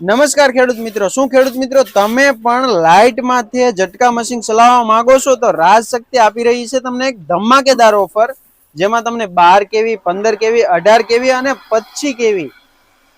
નમસ્કાર ખેડૂત મિત્રો. શું ખેડૂત મિત્રો? તમે પણ લાઇટમાંથી ઝટકા મશીન ચલાવવા માંગો છો તો રાજ શક્તિ આપી રહી છે તમને એક ધમાકેદાર ઓફર, જેમાં તમને બાર કેવી, પંદર કેવી, અઢાર કેવી અને પચીસ કેવી.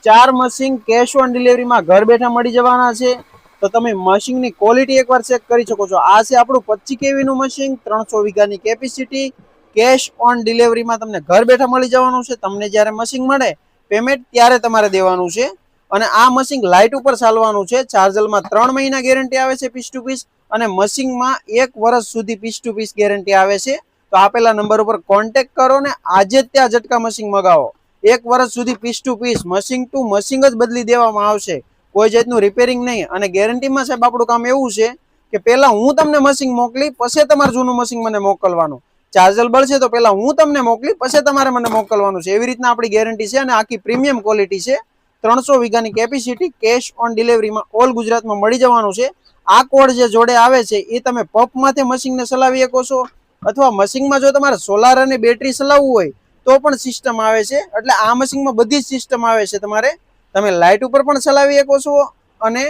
ચાર મશીન કેશ ઓન ડિલિવરીમાં ઘર બેઠા મળી જવાના છે. તો તમે મશીનની ક્વોલિટી એકવાર ચેક કરી શકો છો. આ છે આપણું પચીસ કેવીનું મશીન, ત્રણસો વીઘાની કેપેસિટી. કેશ ઓન ડિલિવરીમાં તમને ઘર બેઠા મળી જવાનું છે. તમને જ્યારે મશીન મળે, પેમેન્ટ ત્યારે તમારે દેવાનું છે. અને આ મશીન લાઇટ ઉપર ચાલવાનું છે. ચાર્જરમાં ત્રણ મહિના ગેરંટી આવે છે પીસ ટુ પીસ અને મશીનમાં એક વર્ષ સુધી પીસ ટુ પીસ ગેરંટી આવે છે. તો આપેલા નંબર ઉપર કોન્ટેક્ટ કરો ને આજે જ ત્યાં ઝટકા મશીન મગાવો. એક વર્ષ સુધી piece to piece machine to machine જ બદલી દેવામાં આવશે. કોઈ જાતનું રિપેરિંગ નહીં. અને ગેરંટીમાં સાહેબ આપણું કામ એવું છે કે પહેલાં હું તમને મશીન મોકલી, પછી તમારે જૂનું મશીન મને મોકલવાનું. ચાર્જર બળશે તો પહેલાં હું તમને મોકલી, પછી તમારે મને મોકલવાનું છે. એવી રીતના આપણી ગેરંટી છે અને આખી પ્રીમિયમ ક્વોલિટી છે. ત્રણસો વીઘાની કેપેસિટી કેશ ઓન ડિલિવરીમાં ઓલ ગુજરાતમાં મળી જવાનું છે. આ કોડ જે જોડે આવે છે, એ તમે પંપમાંથી મશીનને ચલાવી શકો છો. અથવા મશીનમાં જો તમારે સોલાર અને બેટરી ચલાવવું હોય, તો પણ સિસ્ટમ આવે છે. એટલે આ મશીનમાં બધી જ સિસ્ટમ આવે છે તમારે. તમે લાઇટ ઉપર પણ ચલાવી શકો છો અને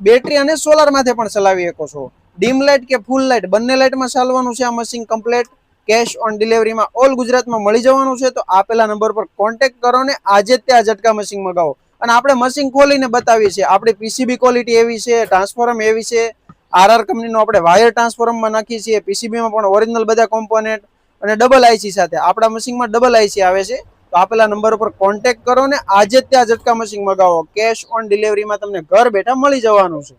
બેટરી અને સોલાર માથે પણ ચલાવી શકો છો. ડીમ લાઇટ કે ફૂલ લાઇટ બંને લાઇટમાં ચાલવાનું છે આ મશીન કમ્પ્લેટ કેશ ઓન ડિલિવરીમાં ઓલ ગુજરાતમાં મળી જવાનું છે, તો આપેલા નંબર પર કોન્ટેક્ટ કરો ને આજે જ ત્યાં ઝટકા મશીન મગાવો. અને આપણે મશીન ખોલીને બતાવીએ છીએ. આપણી પીસીબી ક્વોલિટી એવી છે ટ્રાન્સફોર્મ એવી છે આરઆર કંપનીનો આપણે વાયર ટ્રાન્સફોર્મમાં નાખીએ છીએ પીસીબીમાં પણ ઓરિજિનલ બધા કોમ્પોનેન્ટ અને ડબલ આઈસી સાથે. આપણા મશીનમાં ડબલ આઈસી આવે છે. તો આપેલા નંબર ઉપર કોન્ટેક્ટ કરો ને આજે જ ત્યાં ઝટકા મશીન મગાવો. કેશ ઓન ડિલિવરીમાં તમને ઘર બેઠા મળી જવાનું છે.